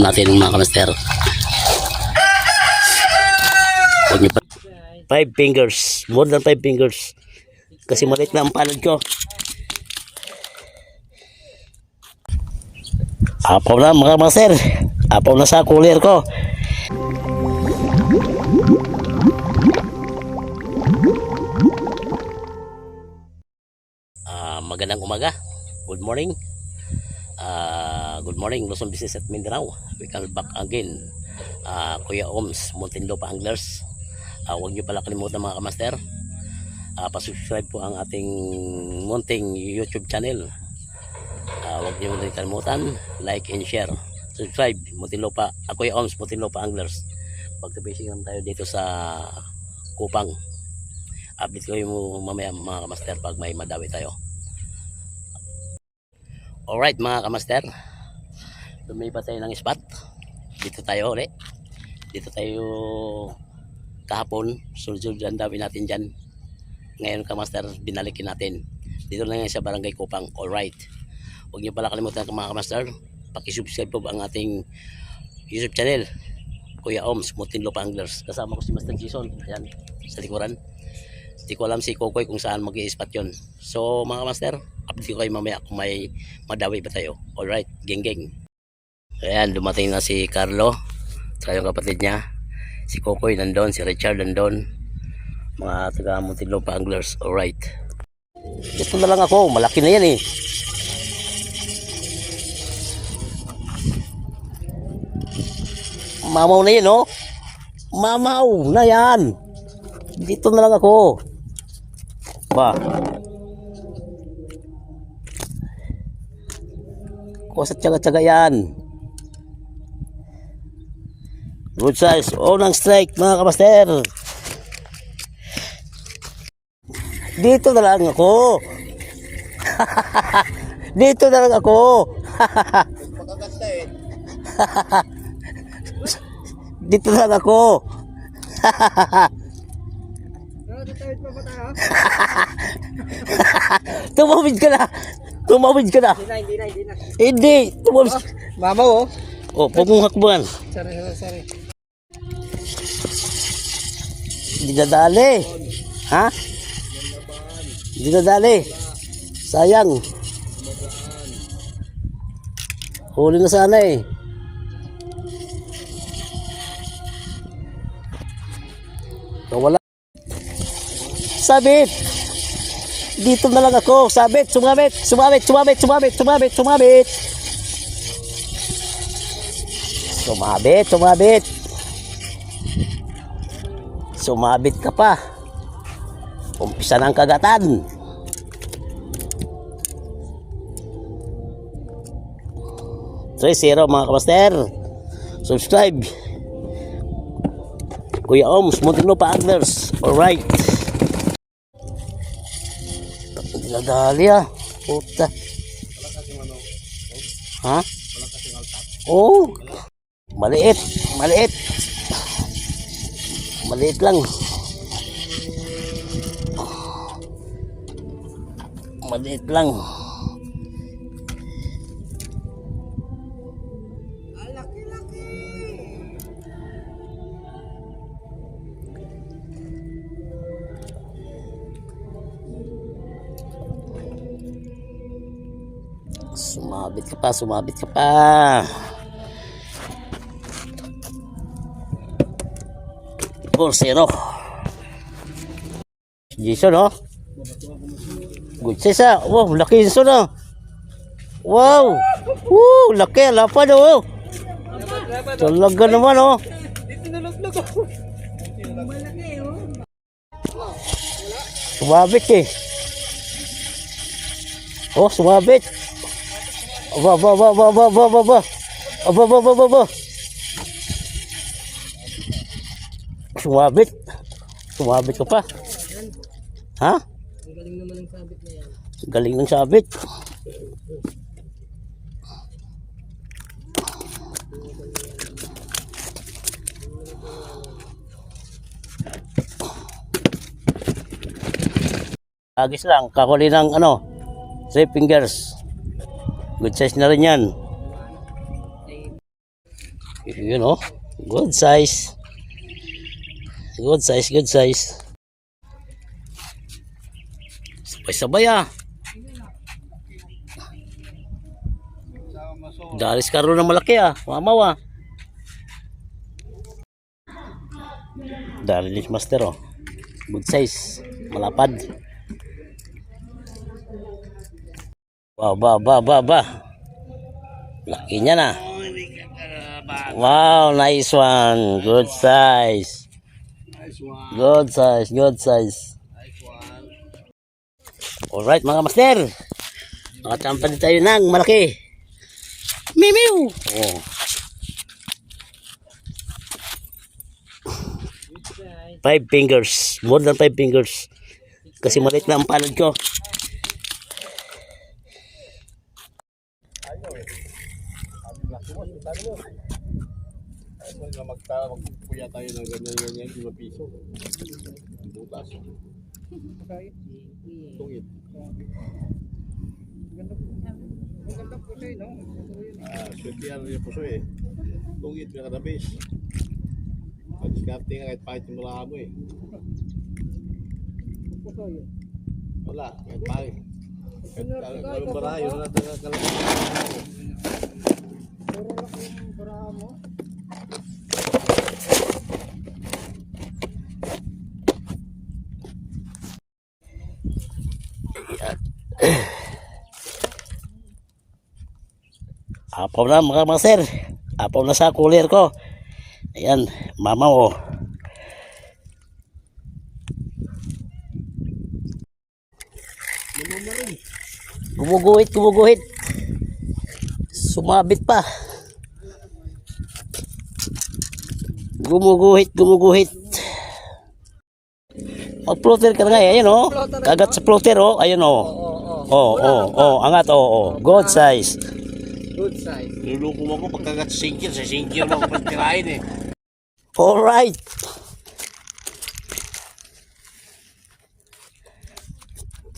natin mga kamaster. Huwag niyo pa. Five fingers. More than five fingers. Kasi maliit na ang palad ko. Apaw na mga master. Apaw na sa cooler ko. Ah, magandang umaga. Good morning. Ah, good morning Luzon Business at Mindanao. We come back again. Ah, Kuya Oms, Muntinlupa Anglers. Ah, huwag niyo pala kalimutan mga kamaster. Ah, pasubscribe po ang ating munting YouTube channel. Ah, huwag niyo rin kalimutan, like and share. Subscribe, Muntinlupa. Ako Kuya Oms, Muntinlupa Anglers. Pagka-fishing naman tayo dito sa Kupang. Update ko yung mamaya mga kamaster pag may madawi tayo. Alright mga kamaster. Lumipat tayo ng spot. Dito tayo ulit. Dito tayo kahapon. Sunod-sunod ang dami natin dyan. Ngayon kamaster, binalikin natin. Dito lang yan sa Barangay Kupang. Alright. Huwag niyo pala kalimutan mga kamaster. Pakisubscribe po ang ating YouTube channel. Kuya Oms, Mutinlo Anglers. Kasama ko si Master Jason. Ayan, sa likuran. Hindi ko alam si Kokoy kung saan mag spot yun. So mga master, update ko kayo mamaya kung may madawi ba tayo. Alright, geng geng. Ayan, dumating na si Carlo. Saka yung kapatid niya. Si Kokoy nandun, si Richard nandun. Mga taga Muntinlupa Anglers. Alright. Ito na lang ako, malaki na yan eh. Mamaw na yan oh. Mamaw na yan. Dito na lang ako. Ba. Kusa tsaga-tsaga yan. Good size. Oh, ng strike mga kapaster. Dito na lang ako. Dito na lang ako. Dito na lang ako. Tumawid ka na. Tumawid ka na. Hindi na, hindi na, hindi na. Hindi. Tumawid. Mama oh. Oh, huwag mong hakbuhan. Sorry, sorry, sorry. Hindi nadali. Ha? Hindi nadali. Sayang. Huli na sana eh. Nawala. Sabit. Dito na lang ako. Sabit, sumabit, sumabit, sumabit, sumabit, sumabit, sumabit. Sumabit, sumabit. Sumabit ka pa. Umpisa ng kagatan. Three zero mga kamaster. Subscribe. Kuya Oms, Muntinlupa Anglers. Alright. Hindi na dali ah. Puta. Ha? Oo. Oh. Maliit. Maliit. Maliit lang. Maliit lang. Sumabit ka pa, sumabit ka pa. Four zero. Jason, oh. Good size, ah. Wow, laki yung na. Wow. Woo, laki. Lapad, oh. Talaga naman, oh. Oh. Sumabit, eh. Oh, sumabit. Aba, aba, aba, aba, aba, aba, aba. Aba, aba, aba, aba, Sumabit. Sumabit ka pa. Ha? Ang galing naman ng sabit na yan. Galing ng sabit. Agis lang, kakuli ng ano, three fingers. Good size na rin yan. Yun oh. Good size. Good size, good size. Sabay-sabay ah. Daris karo ng malaki ah. Mamaw ah. Daris master oh. Good size. Malapad. Wow, ba, ba, ba, ba. Laki niya na. Wow, nice one. Good size. One. Good size, good size. Alright mga master. Nakatampa din tayo ng malaki. Mimiw! Oh. Five fingers. More than five fingers. Kasi maliit na ang palad ko. Ay, magpuya tayo ng ganyan ganyan, lima piso. Butas. Tungit. Ah, swerte yan yung puso eh. Tungit, may kanabis. Pag-diskarte nga kahit pahit yung mga mo eh. Wala, kahit pahit. Kahit kalong barayo na natin ang kalong Apaw na mga master. Apaw na sa cooler ko. Ayan, mama mo. Gumuguhit, gumuguhit. Sumabit pa. Gumuguhit, gumuguhit. Mag-floater ka na nga, eh. ayun oh. Kagat sa floater oh, ayun oh. Oh, oh, oh, angat oh, oh. Good size. Good size. Niluluko mo ako pagkagat sa singkir. Sa singkir mo ako pagtirahin eh. Alright.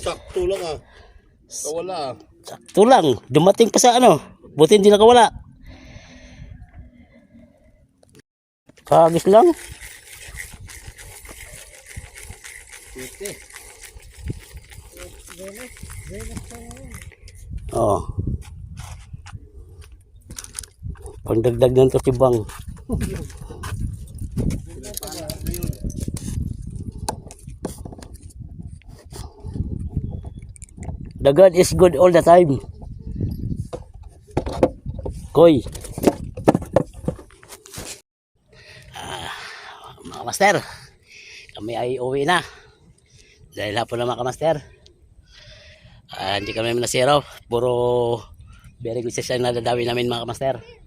Sakto lang ah. Kawala ah. Sakto lang. Dumating pa sa ano. Buti hindi nakawala. Kagis lang. Pwede. Oh. Pangdagdag ng katibang. The God is good all the time. Koy. Ah, mga master, kami ay uwi na. Dahil hapon na mga master. Ah, hindi kami nasiro. Puro very good session na dadawin namin mga master.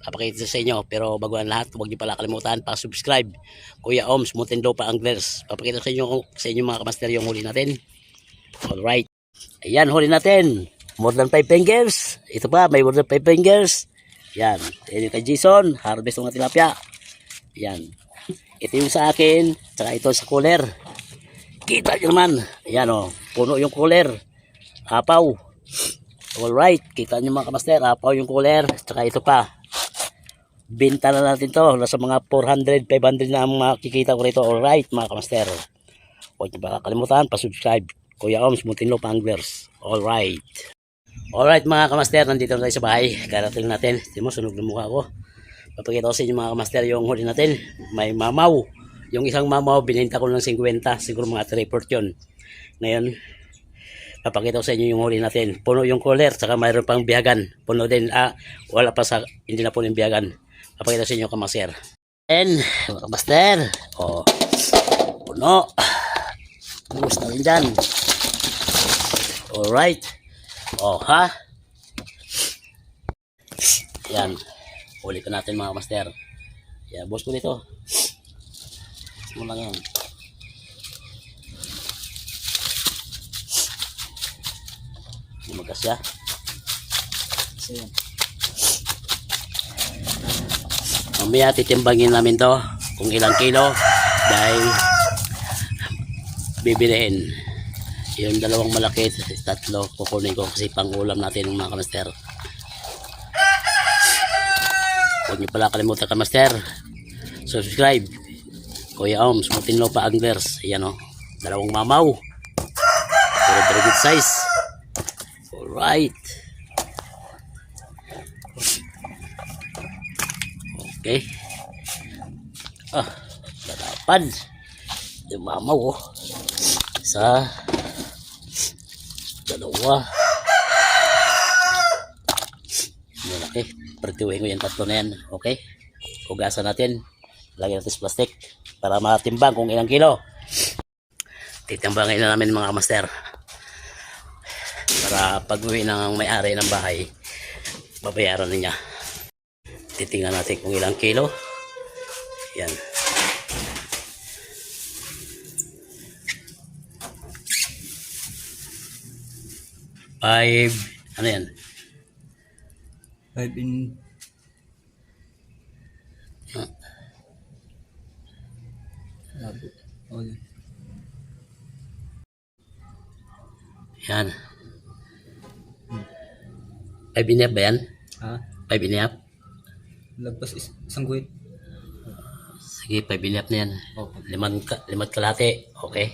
Papakita sa inyo. Pero bago ang lahat, huwag niyo pala kalimutan pa-subscribe. Kuya Oms, Muntinlupa Anglers. Papakita sa inyo, sa inyo mga master yung huli natin. Alright. Ayan, huli natin. More than 5 fingers. Ito pa, may more than 5 fingers. Yan. Ayan yung kay Jason. Harvest ng tilapia. Yan. Ito yung sa akin. Tsaka ito sa cooler. Kita nyo naman. Ayan o. Puno yung cooler. Apaw. Alright. Kita nyo mga kamaster. Apaw yung cooler. Tsaka ito pa. Binta na natin to. Nasa mga 400, 500 na ang makikita ko rito. Alright mga kamaster. Huwag niyo ba kalimutan. Pa-subscribe. Kuya Oms, Muntinlo Anglers. Alright. Alright mga kamaster. Nandito na tayo sa bahay. Karating natin. Tingnan mo, sunog na mukha ko. Papakita ko sa inyo mga kamaster yung huli natin. May mamaw. Yung isang mamaw, binenta ko ng 50. Siguro mga 3 port yun. Ngayon, papakita ko sa inyo yung huli natin. Puno yung cooler, saka mayroon pang biyagan. Puno din, ah, wala pa sa, hindi na puno yung biyagan. Papakita ko sa inyo kamaster. And, mga kamaster, oh, puno. Bukas na rin dyan. Alright. Oh, ha? Yan. Huli ko natin mga master. Yan, boss ko dito. Mo lang yan. Lumagas siya. So, yan. Mamaya titimbangin namin to kung ilang kilo dahil bibilihin. Yung dalawang malaki, tatlo, kukunin ko kasi pang ulam natin ng mga kamaster. Huwag niyo pala kalimutan ka, Master. Subscribe. Kuya Oms, Mutinlopa Anglers. Ayan o. Dalawang mamaw. Pero very good size. Alright. Okay. Ah, lalapan. Yung mamaw oh. Isa. Dalawa. Malaki. Pertiwin ko yung tatlo na yan. Okay. Hugasan natin. Lagyan natin sa plastic para matimbang kung ilang kilo. Titimbangin na namin mga master. Para pag uwi ng may-ari ng bahay, babayaran na niya. Titingnan natin kung ilang kilo. Yan. Five, ano yan? Five in... Yun. Yan. Five half ba yan? Ha? Five a half? Lagpas is, isang guhit. Sige, a half na yan. Okay. Limang, ka, limang kalate. Okay.